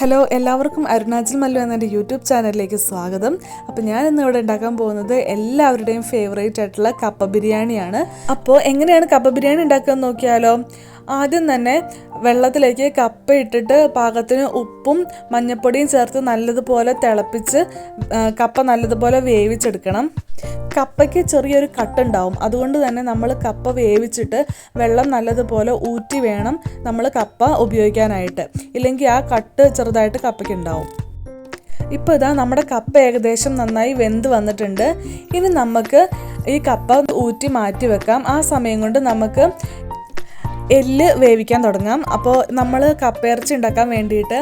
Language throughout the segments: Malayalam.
ഹലോ എല്ലാവർക്കും അരുണാചൽ മല്ലു എന്ന യൂട്യൂബ് ചാനലിലേക്ക് സ്വാഗതം. അപ്പോൾ ഞാൻ ഇന്ന് ഇവിടെ ഉണ്ടാക്കാൻ പോകുന്നത് എല്ലാവരുടെയും ഫേവറേറ്റ് ആയിട്ടുള്ള കപ്പ ബിരിയാണിയാണ്. അപ്പോൾ എങ്ങനെയാണ് കപ്പ ബിരിയാണി ഉണ്ടാക്കുക നോക്കിയാലോ? ആദ്യം തന്നെ വെള്ളത്തിലേക്ക് കപ്പ ഇട്ടിട്ട് പാകത്തിന് ഉപ്പും മഞ്ഞപ്പൊടിയും ചേർത്ത് നല്ലതുപോലെ തിളപ്പിച്ച് കപ്പ നല്ലതുപോലെ വേവിച്ചെടുക്കണം. കപ്പയ്ക്ക് ചെറിയൊരു കട്ടുണ്ടാവും. അതുകൊണ്ട് തന്നെ നമ്മൾ കപ്പ വേവിച്ചിട്ട് വെള്ളം നല്ലതുപോലെ ഊറ്റി വേണം നമ്മൾ കപ്പ ഉപയോഗിക്കാനായിട്ട്. ഇല്ലെങ്കിൽ ആ കട്ട് ചെറുതായിട്ട് കപ്പയ്ക്ക് ഉണ്ടാവും. ഇപ്പോൾ ഇതാ നമ്മുടെ കപ്പ ഏകദേശം നന്നായി വെന്ത് വന്നിട്ടുണ്ട്. ഇനി നമുക്ക് ഈ കപ്പ ഊറ്റി മാറ്റി വെക്കാം. ആ സമയം കൊണ്ട് നമുക്ക് എല്ല് വേവിക്കാൻ തുടങ്ങാം. അപ്പോൾ നമ്മൾ കപ്പയിറച്ചി ഉണ്ടാക്കാൻ വേണ്ടിയിട്ട്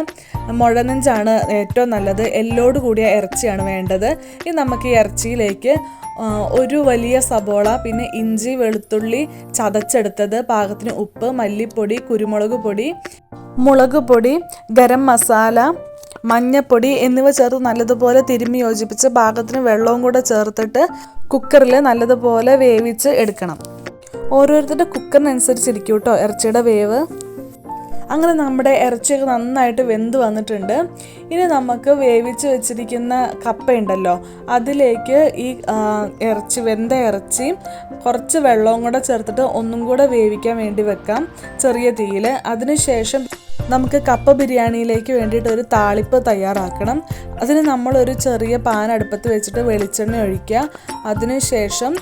മുഴനെഞ്ചാണ് ഏറ്റവും നല്ലത്. എല്ലോട് കൂടിയ ഇറച്ചിയാണ് വേണ്ടത്. ഇനി നമുക്ക് ഈ ഇറച്ചിയിലേക്ക് ഒരു വലിയ സബോള പിന്നെ ഇഞ്ചി വെളുത്തുള്ളി ചതച്ചെടുത്തത് പാകത്തിന് ഉപ്പ് മല്ലിപ്പൊടി കുരുമുളക് പൊടി മുളക് പൊടി ഗരം മസാല മഞ്ഞപ്പൊടി എന്നിവ ചേർത്ത് നല്ലതുപോലെ തിരുമ്മി യോജിപ്പിച്ച് പാകത്തിന് വെള്ളവും കൂടെ ചേർത്തിട്ട് കുക്കറിൽ നല്ലതുപോലെ വേവിച്ച് എടുക്കണം. ഓരോരുത്തരുടെ കുക്കറിനനുസരിച്ചിരിക്കും കേട്ടോ ഇറച്ചിയുടെ വേവ്. അങ്ങനെ നമ്മുടെ ഇറച്ചിയൊക്കെ നന്നായിട്ട് വെന്ത് വന്നിട്ടുണ്ട്. ഇനി നമുക്ക് വേവിച്ച് വെച്ചിരിക്കുന്ന കപ്പയുണ്ടല്ലോ അതിലേക്ക് ഈ ഇറച്ചി വെന്ത ഇറച്ചി കുറച്ച് വെള്ളവും കൂടെ ചേർത്തിട്ട് ഒന്നും കൂടെ വേവിക്കാൻ വേണ്ടി വെക്കാം ചെറിയ തീയിൽ അതിനുശേഷം നമുക്ക് കപ്പ ബിരിയാണിയിലേക്ക് വേണ്ടിയിട്ട് ഒരു താളിപ്പ് തയ്യാറാക്കണം. അതിന് നമ്മളൊരു ചെറിയ പാൻ അടുപ്പത്ത് വെച്ചിട്ട് വെളിച്ചെണ്ണ ഒഴിക്കുക. അതിനുശേഷം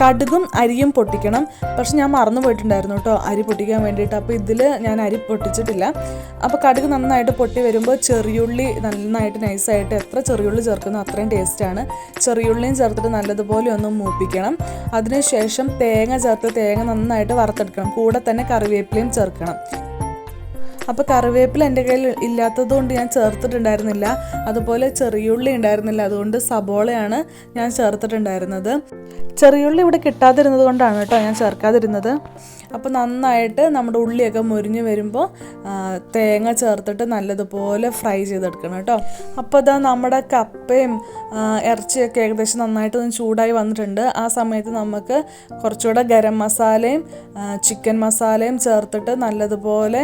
കടുകും അരിയും പൊട്ടിക്കണം. പക്ഷെ ഞാൻ മറന്നു പോയിട്ടുണ്ടായിരുന്നു കേട്ടോ അരി പൊട്ടിക്കാൻ വേണ്ടിയിട്ട്. അപ്പോൾ ഇതിൽ ഞാൻ അരി പൊട്ടിച്ചിട്ടില്ല. അപ്പോൾ കടുക് നന്നായിട്ട് പൊട്ടി വരുമ്പോൾ ചെറിയുള്ളി നന്നായിട്ട് നൈസായിട്ട് എത്ര ചെറിയുള്ളി ചേർക്കുന്നോ അത്രയും ടേസ്റ്റാണ്. ചെറിയുള്ളിയും ചേർത്തിട്ട് നല്ലതുപോലെ ഒന്ന് മൂപ്പിക്കണം. അതിനുശേഷം തേങ്ങ ചേർത്ത് തേങ്ങ നന്നായിട്ട് വറുത്തെടുക്കണം. കൂടെ തന്നെ കറിവേപ്പിലയും ചേർക്കണം. അപ്പോൾ കറിവേപ്പില എന്റെ കയ്യിൽ ഇല്ലാത്തത് കൊണ്ട് ഞാൻ ചേർത്തിട്ടുണ്ടായിരുന്നില്ല. അതുപോലെ ചെറിയുള്ളി ഉണ്ടായിരുന്നില്ല. അതുകൊണ്ട് സബോളയാണ് ഞാൻ ചേർത്തിട്ടുണ്ടായിരുന്നത്. ചെറിയുള്ളി ഇവിടെ കിട്ടാതിരുന്നത് കൊണ്ടാണ് കേട്ടോ ഞാൻ ചേർക്കാതിരുന്നത്. അപ്പോൾ നന്നായിട്ട് നമ്മുടെ ഉള്ളിയൊക്കെ മുരിഞ്ഞ് വരുമ്പോൾ തേങ്ങ ചേർത്തിട്ട് നല്ലതുപോലെ ഫ്രൈ ചെയ്തെടുക്കണം കേട്ടോ. അപ്പോൾ അതാ നമ്മുടെ കപ്പയും ഇറച്ചിയൊക്കെ ഏകദേശം നന്നായിട്ടൊന്ന് ചൂടായി വന്നിട്ടുണ്ട്. ആ സമയത്ത് നമുക്ക് കുറച്ചുകൂടെ ഗരം മസാലയും ചിക്കൻ മസാലയും ചേർത്തിട്ട് നല്ലതുപോലെ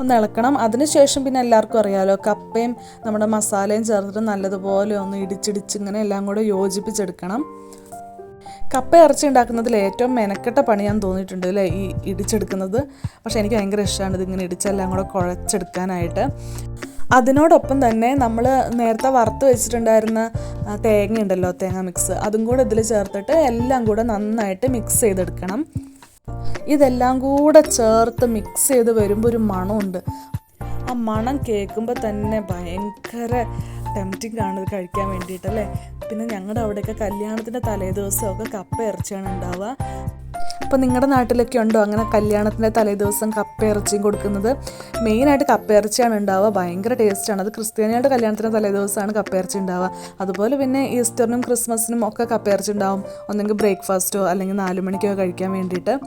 ഒന്ന് ഇളക്കണം. അതിനുശേഷം പിന്നെ എല്ലാവർക്കും അറിയാമല്ലോ കപ്പയും നമ്മുടെ മസാലയും ചേർത്തിട്ട് നല്ലതുപോലെ ഒന്ന് ഇടിച്ചിടിച്ച് ഇങ്ങനെ എല്ലാം കൂടെ യോജിപ്പിച്ചെടുക്കണം. കപ്പ ഇറച്ചി ഉണ്ടാക്കുന്നതിൽ ഏറ്റവും മെനക്കെട്ട പണിയാൻ തോന്നിയിട്ടുണ്ട് അല്ലേ ഈ ഇടിച്ചെടുക്കുന്നത്? പക്ഷേ എനിക്ക് ഭയങ്കര ഇഷ്ടമാണ് ഇതിങ്ങനെ ഇടിച്ചെല്ലാം കൂടെ കുഴച്ചെടുക്കാനായിട്ട്. അതിനോടൊപ്പം തന്നെ നമ്മൾ നേരത്തെ വറുത്ത് വെച്ചിട്ടുണ്ടായിരുന്ന തേങ്ങ ഉണ്ടല്ലോ തേങ്ങ മിക്സ്. അതും കൂടെ ഇതിൽ ചേർത്തിട്ട് എല്ലാം കൂടെ നന്നായിട്ട് മിക്സ് ചെയ്തെടുക്കണം. ഇതെല്ലാം കൂടെ ചേർത്ത് മിക്സ് ചെയ്ത് വരുമ്പോൾ ഒരു മണമുണ്ട്. ആ മണം കേൾക്കുമ്പോൾ തന്നെ ഭയങ്കര ടെംറ്റിംഗ് ആണ് കഴിക്കാൻ വേണ്ടിയിട്ടല്ലേ പിന്നെ ഞങ്ങളുടെ അവിടെയൊക്കെ കല്യാണത്തിന്റെ തലേദിവസമൊക്കെ കപ്പ ഇറച്ചിയാണ് ഉണ്ടാവുക. അപ്പോൾ നിങ്ങളുടെ നാട്ടിലൊക്കെ ഉണ്ടോ അങ്ങനെ കല്യാണത്തിന്റെ തലേദിവസം കപ്പ ഇറച്ചിയും കൊടുക്കുന്നത്? മെയിനായിട്ട് കപ്പ ഇറച്ചിയാണ് ഉണ്ടാവുക. ഭയങ്കര ടേസ്റ്റാണ് അത് ക്രിസ്ത്യാനികളുടെ കല്യാണത്തിന്റെ തലേദിവസമാണ് കപ്പ ഇറച്ചി ഉണ്ടാവുക. അതുപോലെ പിന്നെ ഈസ്റ്ററിനും ക്രിസ്മസിനും ഒക്കെ കപ്പ ഇറച്ചി ഉണ്ടാവും. ഒന്നെങ്കിൽ ബ്രേക്ക്ഫാസ്റ്റോ അല്ലെങ്കിൽ നാല് മണിക്കോ കഴിക്കാൻ വേണ്ടിയിട്ട്.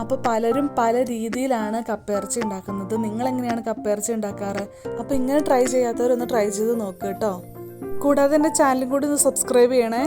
അപ്പോൾ പലരും പല രീതിയിലാണ് കപ്പയിറച്ചി ഉണ്ടാക്കുന്നത്. നിങ്ങൾ എങ്ങനെയാണ് കപ്പയിറച്ചി ഉണ്ടാക്കാറ്? അപ്പോൾ ഇങ്ങനെ ട്രൈ ചെയ്യാത്തവരൊന്ന് ട്രൈ ചെയ്ത് നോക്കുക കേട്ടോ. കൂടാതെ എന്റെ ചാനലും കൂടി ഒന്ന് സബ്സ്ക്രൈബ് ചെയ്യണേ.